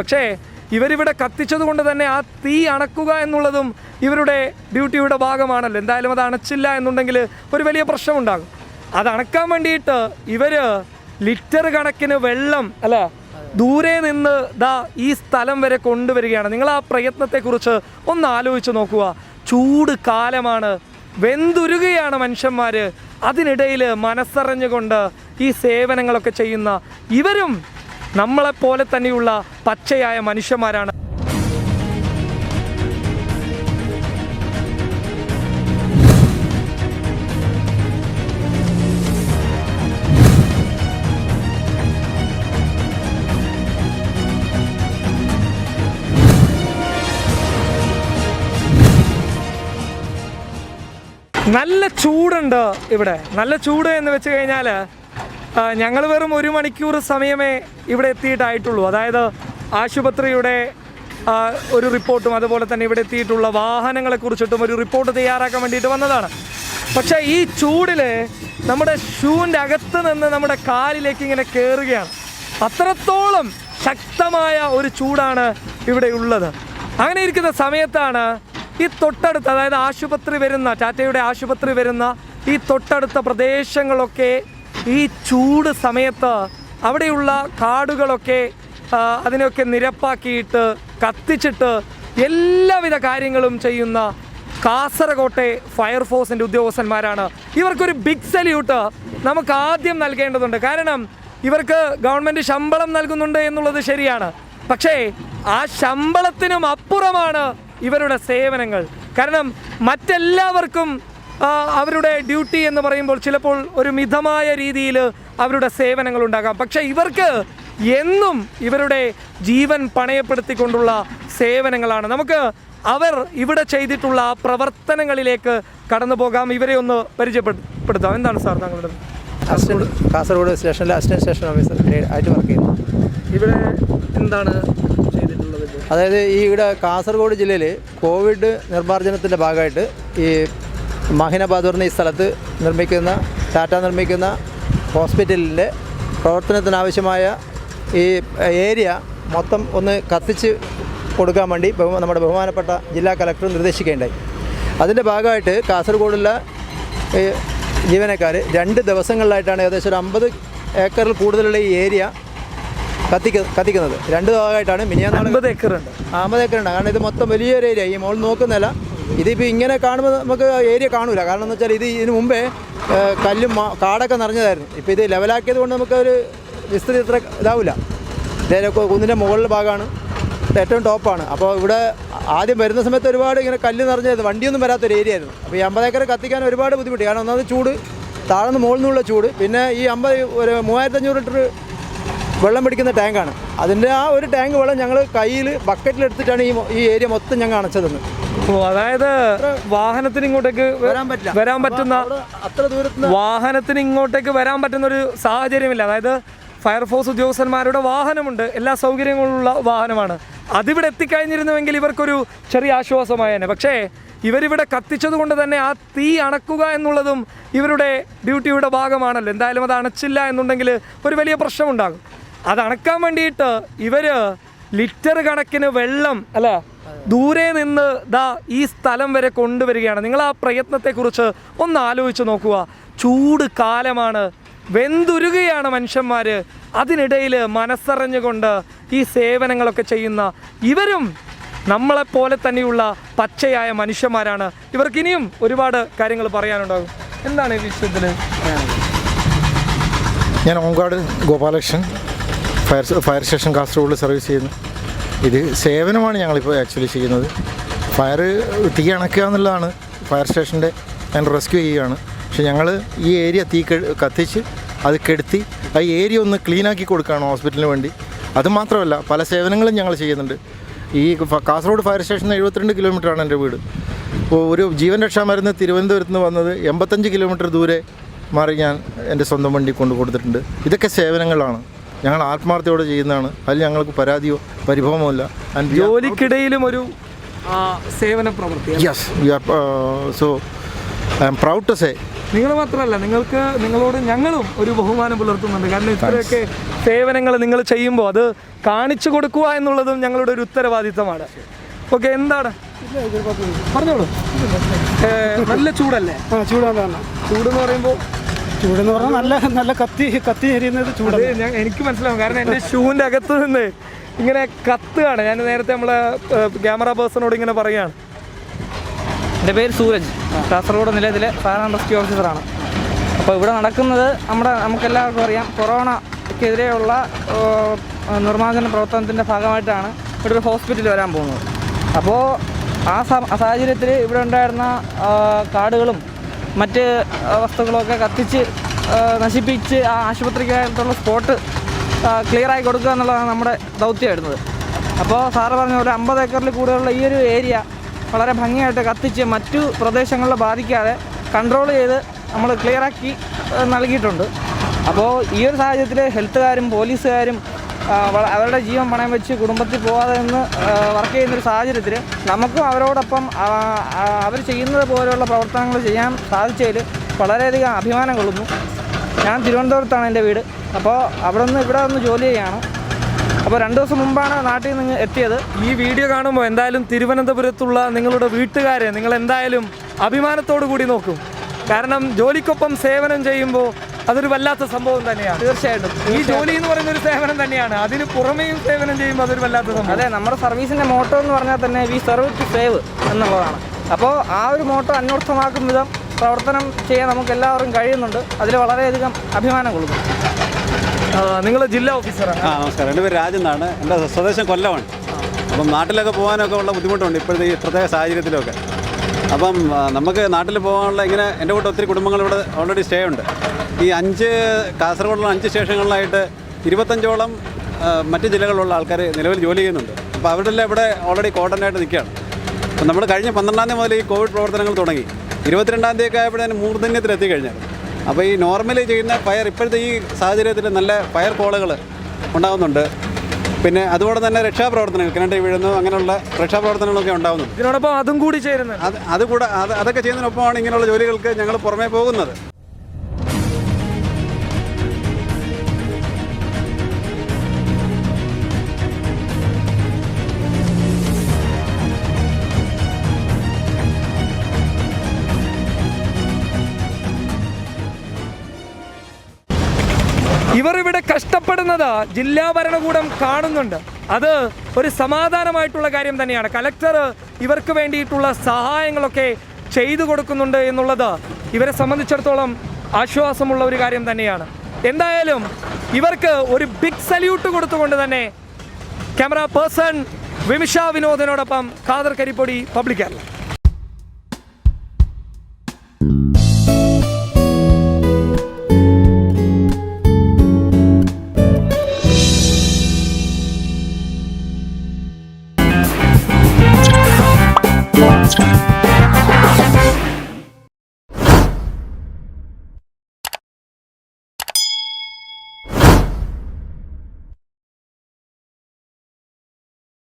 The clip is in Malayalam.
പക്ഷേ ഇവരിവിടെ കത്തിച്ചത് കൊണ്ട് തന്നെ ആ തീ അണക്കുക എന്നുള്ളതും ഇവരുടെ ഡ്യൂട്ടിയുടെ ഭാഗമാണല്ലോ. എന്തായാലും അത് അണച്ചില്ല എന്നുണ്ടെങ്കിൽ ഒരു വലിയ പ്രശ്നമുണ്ടാകും. അത് അണക്കാൻ വേണ്ടിയിട്ട് ഇവർ ലിറ്റർ കണക്കിന് വെള്ളം അല്ല ദൂരെ നിന്ന് ദാ ഈ സ്ഥലം വരെ കൊണ്ടുവരികയാണ്. നിങ്ങൾ ആ പ്രയത്നത്തെക്കുറിച്ച് ഒന്ന് ആലോചിച്ച് നോക്കുക. ചൂട് കാലമാണ്. വെന്തുരുകയാണ് മനുഷ്യന്മാർ അതിനിടയിൽ മനസ്സറിഞ്ഞുകൊണ്ട് ഈ സേവനങ്ങളൊക്കെ ചെയ്യുന്ന ഇവരും നമ്മളെപ്പോലെ തന്നെയുള്ള പച്ചയായ മനുഷ്യന്മാരാണ്. നല്ല ചൂടുണ്ട് ഇവിടെ. നല്ല ചൂട് എന്ന് വെച്ച് കഴിഞ്ഞാൽ ഞങ്ങൾ വെറും ഒരു മണിക്കൂർ സമയമേ ഇവിടെ എത്തിയിട്ടായിട്ടുള്ളൂ. അതായത് ആശുപത്രിയുടെ ഒരു റിപ്പോർട്ടും അതുപോലെ തന്നെ ഇവിടെ എത്തിയിട്ടുള്ള വാഹനങ്ങളെ കുറിച്ചിട്ടും ഒരു റിപ്പോർട്ട് തയ്യാറാക്കാൻ വേണ്ടിയിട്ട് വന്നതാണ്. പക്ഷേ ഈ ചൂടിൽ നമ്മുടെ ഷൂവിന്റെ അകത്ത് നിന്ന് നമ്മുടെ കാലിലേക്ക് ഇങ്ങനെ കയറുകയാണ് അത്രത്തോളം ശക്തമായ ഒരു ചൂടാണ് ഇവിടെ ഉള്ളത്. അങ്ങനെ ഇരിക്കുന്ന സമയത്താണ് ഈ തൊട്ടടുത്ത് അതായത് ആശുപത്രി വരുന്ന ടാറ്റയുടെ ആശുപത്രി വരുന്ന ഈ തൊട്ടടുത്ത പ്രദേശങ്ങളൊക്കെ ഈ ചൂട് സമയത്ത് അവിടെയുള്ള കാടുകളൊക്കെ അതിനൊക്കെ നിരപ്പാക്കിയിട്ട് കത്തിച്ചിട്ട് എല്ലാവിധ കാര്യങ്ങളും ചെയ്യുന്ന കാസർകോട്ടെ ഫയർഫോഴ്സിന്റെ ഉദ്യോഗസ്ഥന്മാരാണ്. ഇവർക്കൊരു ബിഗ് സല്യൂട്ട് നമുക്ക് ആദ്യം നൽകേണ്ടതുണ്ട്. കാരണം ഇവർക്ക് ഗവൺമെന്റ് ശമ്പളം നൽകുന്നുണ്ട് എന്നുള്ളത് ശരിയാണ്. പക്ഷേ ആ ശമ്പളത്തിനും അപ്പുറമാണ് ഇവരുടെ സേവനങ്ങൾ. കാരണം മറ്റെല്ലാവർക്കും അവരുടെ ഡ്യൂട്ടി എന്ന് പറയുമ്പോൾ ചിലപ്പോൾ ഒരു മിതമായ രീതിയിൽ അവരുടെ സേവനങ്ങൾ ഉണ്ടാകാം പക്ഷേ ഇവർക്ക് എന്നും ഇവരുടെ ജീവൻ പണയപ്പെടുത്തിക്കൊണ്ടുള്ള സേവനങ്ങളാണ്. നമുക്ക് അവർ ഇവിടെ ചെയ്തിട്ടുള്ള ആ പ്രവർത്തനങ്ങളിലേക്ക് കടന്നു പോകാം. ഇവരെ ഒന്ന് പരിചയപ്പെടുത്താം. എന്താണ് സാർ താങ്കളുടെ അസിസ്റ്റന്റ് കാസർഗോഡ് സ്റ്റേഷനിലെ അസിസ്റ്റന്റ് സ്റ്റേഷൻ ഓഫീസർ ആയിട്ട് വർക്ക് ചെയ്യുന്നു. ഇവിടെ എന്താണ് ചെയ്തിട്ടുള്ളത്? അതായത് ഈ ഇവിടെ കാസർഗോഡ് ജില്ലയിൽ കോവിഡ് നിർമ്മാർജനത്തിന്റെ ഭാഗമായിട്ട് ഈ മഹിനബാദ് പറഞ്ഞ ഈ സ്ഥലത്ത് നിർമ്മിക്കുന്ന ടാറ്റ നിർമ്മിക്കുന്ന ഹോസ്പിറ്റലിന്റെ പ്രവർത്തനത്തിനാവശ്യമായ ഈ ഏരിയ മൊത്തം ഒന്ന് കത്തിച്ച് കൊടുക്കാൻ വേണ്ടി നമ്മുടെ ബഹുമാനപ്പെട്ട ജില്ലാ കലക്ടർ നിർദ്ദേശിക്കുകയുണ്ടായി. അതിന്റെ ഭാഗമായിട്ട് കാസർഗോഡുള്ള ജീവനക്കാർ രണ്ട് ദിവസങ്ങളിലായിട്ടാണ് ഏകദേശം ഒരു അമ്പത് ഏക്കറിൽ കൂടുതലുള്ള ഈ ഏരിയ കത്തിക്ക കത്തിക്കുന്നത്. രണ്ട് ഭാഗമായിട്ടാണ് മിനിയാന്നാൾ അമ്പത് ഏക്കറുണ്ട്. അമ്പത് ഏക്കറുണ്ട്. കാരണം ഇത് മൊത്തം വലിയൊരു ഏരിയ. ഈ മോൾ നോക്കുന്നില്ല ഇതിപ്പോൾ ഇങ്ങനെ കാണുമ്പോൾ നമുക്ക് ഏരിയ കാണൂല. കാരണം എന്ന് വെച്ചാൽ ഇത് ഇതിന് മുമ്പേ കല്ലും കാടൊക്കെ നിറഞ്ഞതായിരുന്നു. ഇപ്പോൾ ഇത് ലെവലാക്കിയത് കൊണ്ട് നമുക്കൊരു വിസ്തൃതി ഇത്ര ഇതാവില്ല ഇതേലൊക്കെ കുന്നിന്റെ മുകളിലെ ഭാഗമാണ് ഏറ്റവും ടോപ്പാണ് അപ്പോൾ ഇവിടെ ആദ്യം വരുന്ന സമയത്ത് ഒരുപാട് ഇങ്ങനെ കല്ല് നിറഞ്ഞത് വണ്ടിയൊന്നും വരാത്തൊരു ഏരിയ ആയിരുന്നു. അപ്പോൾ ഈ അമ്പത് ഏക്കർ കത്തിക്കാൻ ഒരുപാട് ബുദ്ധിമുട്ട്. കാരണം ഒന്നാമത് ചൂട് താഴ്ന്ന് മുകളിൽ നിന്നുള്ള ചൂട്. പിന്നെ ഈ അമ്പത് ഒരു മൂവായിരത്തഞ്ഞൂറ് ലിറ്റർ വെള്ളം പിടിക്കുന്ന ടാങ്കാണ്. അതിന്റെ ആ ഒരു ടാങ്ക് വെള്ളം ഞങ്ങൾ കയ്യിൽ ബക്കറ്റിലെടുത്തിട്ടാണ് ഈ ഈ ഏരിയ മൊത്തം ഞങ്ങൾ അണച്ചതെന്ന് അതായത് വാഹനത്തിന് ഇങ്ങോട്ടേക്ക് വരാൻ പറ്റില്ല. വരാൻ പറ്റുന്ന അത്ര ദൂരത്ത് വാഹനത്തിന് ഇങ്ങോട്ടേക്ക് വരാൻ പറ്റുന്ന ഒരു സാഹചര്യമില്ല. അതായത് ഫയർഫോഴ്സ് ഉദ്യോഗസ്ഥന്മാരുടെ വാഹനമുണ്ട്. എല്ലാ സൗകര്യങ്ങളുള്ള വാഹനമാണ്. അതിവിടെ എത്തിക്കഴിഞ്ഞിരുന്നുവെങ്കിൽ ഇവർക്കൊരു ചെറിയ ആശ്വാസമായേനെ പക്ഷേ ഇവരിവിടെ കത്തിച്ചത് കൊണ്ട് തന്നെ ആ തീ അണക്കുക എന്നുള്ളതും ഇവരുടെ ഡ്യൂട്ടിയുടെ ഭാഗമാണല്ലോ. എന്തായാലും അത് അണച്ചില്ല എന്നുണ്ടെങ്കിൽ ഒരു വലിയ പ്രശ്നമുണ്ടാകും. അത് അണക്കാൻ വേണ്ടിയിട്ട് ഇവർ ലിറ്റർ കണക്കിന് വെള്ളം അല്ല? ദൂരെ നിന്ന് ദാ ഈ സ്ഥലം വരെ കൊണ്ടുവരികയാണ്. നിങ്ങൾ ആ പ്രയത്നത്തെക്കുറിച്ച് ഒന്ന് ആലോചിച്ച് നോക്കുക. ചൂട് കാലമാണ്. വെന്തുരുകയാണ് മനുഷ്യന്മാര്. അതിനിടയിൽ മനസ്സറിഞ്ഞുകൊണ്ട് ഈ സേവനങ്ങളൊക്കെ ചെയ്യുന്ന ഇവരും നമ്മളെപ്പോലെ തന്നെയുള്ള പച്ചയായ മനുഷ്യന്മാരാണ്. ഇവർക്ക് ഇനിയും ഒരുപാട് കാര്യങ്ങൾ പറയാനുണ്ടാകും. എന്താണ് ഈ വിഷയത്തിൽ ഞാൻ Onkad Gopalakrishnan. Fire fire station കാസർഗോഡിൽ service ചെയ്യുന്നു. ഇത് സേവനമാണ് ഞങ്ങളിപ്പോൾ ആക്ച്വലി ചെയ്യുന്നത്. ഫയർ തീ അണക്കുക എന്നുള്ളതാണ് ഫയർ സ്റ്റേഷന്റെ ഞങ്ങൾ റെസ്ക്യൂ ചെയ്യുകയാണ്. പക്ഷെ ഞങ്ങൾ ഈ ഏരിയ തീ കത്തിച്ച് അത് കെടുത്തി ആ ഏരിയ ഒന്ന് ക്ലീനാക്കി കൊടുക്കുകയാണ് ഹോസ്പിറ്റലിന് വേണ്ടി. അത് മാത്രമല്ല പല സേവനങ്ങളും ഞങ്ങൾ ചെയ്യുന്നുണ്ട്. ഈ കാസർഗോഡ് ഫയർ സ്റ്റേഷൻ എഴുപത്തിരണ്ട് കിലോമീറ്ററാണ് എന്റെ വീട്. അപ്പോൾ ഒരു ജീവൻ രക്ഷാ മരുന്ന് തിരുവനന്തപുരത്ത് നിന്ന് വന്നത് എൺപത്തഞ്ച് കിലോമീറ്റർ ദൂരെ മാറി ഞാൻ എന്റെ സ്വന്തം വണ്ടി കൊണ്ടു കൊടുത്തിട്ടുണ്ട് ഇതൊക്കെ സേവനങ്ങളാണ്. ഞങ്ങൾ ആത്മാർത്ഥയോടെ ചെയ്യുന്നതാണ്. അതിൽ ഞങ്ങൾക്ക് പരാതിയോ പരിഭവമോ ഇല്ല. ജോലിക്കിടയിലും ഒരു സേവന പ്രവൃത്തി yes we are so I am proud to say നിങ്ങൾ മാത്രമല്ല നിങ്ങൾക്ക് നിങ്ങളോട് ഞങ്ങളും ഒരു ബഹുമാനം പുലർത്തുന്നുണ്ട്. കാരണം ഇത്രയൊക്കെ സേവനങ്ങൾ നിങ്ങൾ ചെയ്യുമ്പോൾ അത് കാണിച്ചു കൊടുക്കുക എന്നുള്ളതും ഞങ്ങളുടെ ഒരു ഉത്തരവാദിത്തമാണ്. ഓക്കെ എന്താണ്? പറഞ്ഞോളൂ. നല്ല ചൂടല്ലേ? ആ ചൂടാണ് ചൂട് എന്ന് പറയുമ്പോൾ ചൂടെന്ന് പറഞ്ഞാൽ നല്ല നല്ല കത്തി കത്തി എരിയുന്നത് ചൂട് ഞാൻ എനിക്ക് മനസ്സിലാവും. കാരണം എന്റെ ഷൂവിന്റെ അകത്ത് നിന്ന് ഇങ്ങനെ കത്തുകയാണ്. ഞാൻ നേരത്തെ നമ്മളെ ക്യാമറ പേഴ്സണോട് ഇങ്ങനെ പറയുകയാണ്. എന്റെ പേര് സൂരജ്. കാസർഗോഡ് നിലയത്തിലെ ഫയർ ആൻഡ് റെസ്ക്യൂ ഓഫീസറാണ് അപ്പോൾ ഇവിടെ നടക്കുന്നത് നമ്മുടെ നമുക്കെല്ലാവർക്കും അറിയാം കൊറോണക്കെതിരെയുള്ള നിർമ്മാർജന പ്രവർത്തനത്തിന്റെ ഭാഗമായിട്ടാണ് ഇവിടെ ഒരു ഹോസ്പിറ്റലിൽ വരാൻ പോകുന്നത്. അപ്പോൾ ആ സാഹചര്യത്തിൽ ഇവിടെ ഉണ്ടായിരുന്ന കാടുകളും മറ്റ് വസ്തുക്കളൊക്കെ കത്തിച്ച് നശിപ്പിച്ച് ആ ആശുപത്രിക്കായിട്ടുള്ള സ്പോട്ട് ക്ലിയർ ആയി കൊടുക്കുക എന്നുള്ളതാണ് നമ്മുടെ ദൗത്യമായിരുന്നത്. അപ്പോൾ സാറ് പറഞ്ഞ പോലെ അമ്പത് ഏക്കറിൽ കൂടുതലുള്ള ഈ ഒരു ഏരിയ വളരെ ഭംഗിയായിട്ട് കത്തിച്ച് മറ്റു പ്രദേശങ്ങളിൽ ബാധിക്കാതെ കൺട്രോൾ ചെയ്ത് നമ്മൾ ക്ലിയറാക്കി നൽകിയിട്ടുണ്ട്. അപ്പോൾ ഈ ഒരു സാഹചര്യത്തിൽ ഹെൽത്തുകാരും പോലീസുകാരും അവരുടെ ജീവൻ പണയം വെച്ച് കുടുംബത്തിൽ പോകാതെ നിന്ന് വർക്ക് ചെയ്യുന്നൊരു സാഹചര്യത്തിൽ നമുക്കും അവരോടൊപ്പം അവർ ചെയ്യുന്നത് പോലെയുള്ള പ്രവർത്തനങ്ങൾ ചെയ്യാൻ സാധിച്ചതിൽ വളരെയധികം അഭിമാനം കൊള്ളുന്നു. ഞാൻ തിരുവനന്തപുരത്താണ് എന്റെ വീട്. അപ്പോൾ അവിടെ നിന്ന് ഇവിടെ നിന്ന് ജോലി ചെയ്യുകയാണ്. അപ്പോൾ രണ്ട് ദിവസം മുമ്പാണ് നാട്ടിൽ നിന്ന് എത്തിയത്. ഈ വീഡിയോ കാണുമ്പോൾ എന്തായാലും തിരുവനന്തപുരത്തുള്ള നിങ്ങളുടെ വീട്ടുകാരെ നിങ്ങൾ എന്തായാലും അഭിമാനത്തോടു കൂടി നോക്കും. കാരണം ജോലിക്കൊപ്പം സേവനം ചെയ്യുമ്പോൾ അതൊരു വല്ലാത്ത സംഭവം തന്നെയാണ്. തീർച്ചയായിട്ടും. ഈ ജോലി എന്ന് പറയുന്ന ഒരു സേവനം തന്നെയാണ്. അതിന് പുറമേയും സേവനം ചെയ്യുമ്പോൾ അതൊരു വല്ലാത്ത സംഭവം. അതെ നമ്മുടെ സർവീസിന്റെ മോട്ടോ എന്ന് പറഞ്ഞാൽ തന്നെ വി സർവ് ടു സേവ് എന്നുള്ളതാണ്. അപ്പോൾ ആ ഒരു മോട്ടോ അന്വർത്ഥമാക്കും വിധം പ്രവർത്തനം ചെയ്യാൻ നമുക്ക് എല്ലാവരും കഴിയുന്നുണ്ട്. അതിൽ വളരെയധികം അഭിമാനം കൊള്ളുന്നു. നിങ്ങൾ ജില്ലാ ഓഫീസറാണ്. ആ നമസ്കാരം. എന്റെ പേര് രാജൻ എന്നാണ്. എന്റെ സ്വദേശം കൊല്ലമാണ്. അപ്പം നാട്ടിലൊക്കെ പോകാനൊക്കെ ഉള്ള ബുദ്ധിമുട്ടുണ്ട് ഇപ്പോഴത്തെ ഈ പ്രത്യേക സാഹചര്യത്തിലൊക്കെ. അപ്പം നമുക്ക് നാട്ടിൽ പോകാനുള്ള ഇങ്ങനെ എന്റെ കൂട്ടം ഒത്തിരി കുടുംബങ്ങൾ ഇവിടെ ഓൾറെഡി സ്റ്റേ ഉണ്ട്. ഈ അഞ്ച് കാസർഗോഡുള്ള അഞ്ച് സ്റ്റേഷനുകളിലായിട്ട് ഇരുപത്തഞ്ചോളം മറ്റ് ജില്ലകളിലുള്ള ആൾക്കാർ നിലവിൽ ജോലി ചെയ്യുന്നുണ്ട്. അപ്പോൾ അവരുടെ ഇവിടെ ഓൾറെഡി കോട്ടനായിട്ട് നിൽക്കുകയാണ്. അപ്പം നമ്മൾ കഴിഞ്ഞ പന്ത്രണ്ടാം തീയതി മുതൽ ഈ കോവിഡ് പ്രവർത്തനങ്ങൾ തുടങ്ങി. ഇരുപത്തിരണ്ടാം തീയതി ഒക്കെ ആയപ്പോഴത്തേന് മൂർധന്യത്തിലെത്തി എത്തിക്കഴിഞ്ഞാൽ അപ്പോൾ ഈ നോർമലി ചെയ്യുന്ന ഫയർ ഇപ്പോഴത്തെ ഈ സാഹചര്യത്തിൽ നല്ല ഫയർ കോളുകൾ ഉണ്ടാകുന്നുണ്ട് പിന്നെ അതുപോലെ തന്നെ രക്ഷാപ്രവർത്തനങ്ങൾ കിണറ്റി വീഴുന്നു അങ്ങനെയുള്ള രക്ഷാപ്രവർത്തനങ്ങളൊക്കെ ഉണ്ടാവുന്നു. ഇതിനോടൊപ്പം അതും കൂടി ചേരുന്നത്. അത് അതുകൂടെ അത് അതൊക്കെ ചെയ്യുന്നതിനൊപ്പമാണ് ഇങ്ങനെയുള്ള ജോലികൾക്ക് ഞങ്ങൾ പുറമേ പോകുന്നത്. കഷ്ടപ്പെടുന്നത് ജില്ലാ ഭരണകൂടം കാണുന്നുണ്ട്. അത് ഒരു സമാധാനമായിട്ടുള്ള കാര്യം തന്നെയാണ്. കലക്ടർ ഇവർക്ക് വേണ്ടിയിട്ടുള്ള സഹായങ്ങളൊക്കെ ചെയ്തു കൊടുക്കുന്നുണ്ട് എന്നുള്ളത് ഇവരെ സംബന്ധിച്ചിടത്തോളം ആശ്വാസമുള്ള ഒരു കാര്യം തന്നെയാണ്. എന്തായാലും ഇവർക്ക് ഒരു ബിഗ് സല്യൂട്ട് കൊടുത്തുകൊണ്ട് തന്നെ ക്യാമറ പേഴ്സൺ വിമിഷ വിനോദിനോടൊപ്പം ഖാദർ കരിപ്പൊടി പബ്ലിക് കേരള.